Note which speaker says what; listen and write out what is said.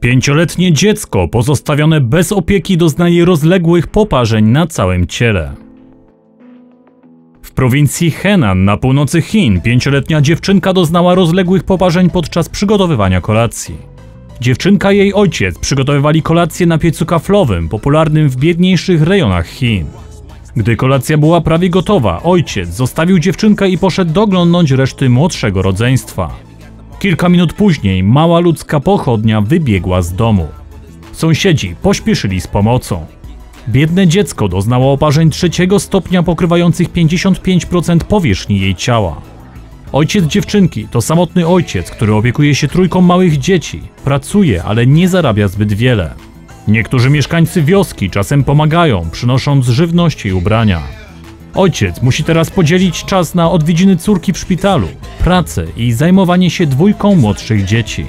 Speaker 1: Pięcioletnie dziecko pozostawione bez opieki doznaje rozległych poparzeń na całym ciele. W prowincji Henan na północy Chin pięcioletnia dziewczynka doznała rozległych poparzeń podczas przygotowywania kolacji. Dziewczynka i jej ojciec przygotowywali kolację na piecu kaflowym, popularnym w biedniejszych rejonach Chin. Gdy kolacja była prawie gotowa, ojciec zostawił dziewczynkę i poszedł doglądnąć reszty młodszego rodzeństwa. Kilka minut później mała ludzka pochodnia wybiegła z domu. Sąsiedzi pośpieszyli z pomocą. Biedne dziecko doznało oparzeń trzeciego stopnia pokrywających 55% powierzchni jej ciała. Ojciec dziewczynki to samotny ojciec, który opiekuje się trójką małych dzieci. Pracuje, ale nie zarabia zbyt wiele. Niektórzy mieszkańcy wioski czasem pomagają, przynosząc żywność i ubrania. Ojciec musi teraz podzielić czas na odwiedziny córki w szpitalu, pracę i zajmowanie się dwójką młodszych dzieci.